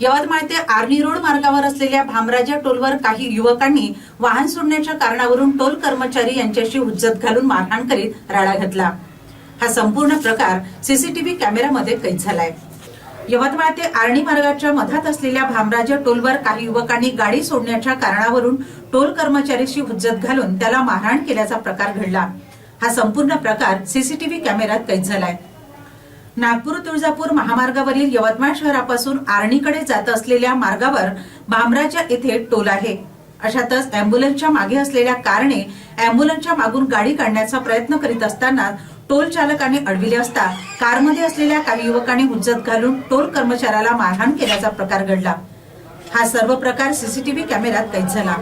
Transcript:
यवतमाळ ते आर्णी रोड मार्गावर असलेल्या भामराजा टोलवर काही युवकांनी वाहन सोडण्याच्या कारणावरून टोल कर्मचारी यांच्याशी हुज्जत घालून मारहाण करीत राडा घातला. हा संपूर्ण प्रकार सीसीटीव्ही कॅमेऱ्यामध्ये कैद झालाय. यवतमाळ ते आर्णी मार्गाच्या मधात असलेल्या भामराजा टोलवर काही युवकांनी गाडी सोडण्याच्या कारणावरून टोल कर्मचारीशी हुज्जत घालून त्याला मारहाण केल्याचा प्रकार घडला. हा संपूर्ण प्रकार सीसीटीव्ही कॅमेऱ्यात कैद झालाय. नागपूर तुळजापूर महामार्गावरील यवतमाळ शहरापासून आर्णीकडे जात असलेल्या मार्गावर भामराच्या येथे टोल आहे. अशातच अँब्युलन्सच्या मागे असलेल्या कारने अँब्युलन्सच्या मागून गाडी काढण्याचा प्रयत्न करीत असताना टोल चालकाने अडविले असता कारमध्ये असलेल्या काही युवकांनी हुज्जत घालून टोल कर्मचाऱ्याला मारहाण केल्याचा प्रकार घडला. हा सर्व प्रकार सीसीटीव्ही कॅमेऱ्यात कैद झाला.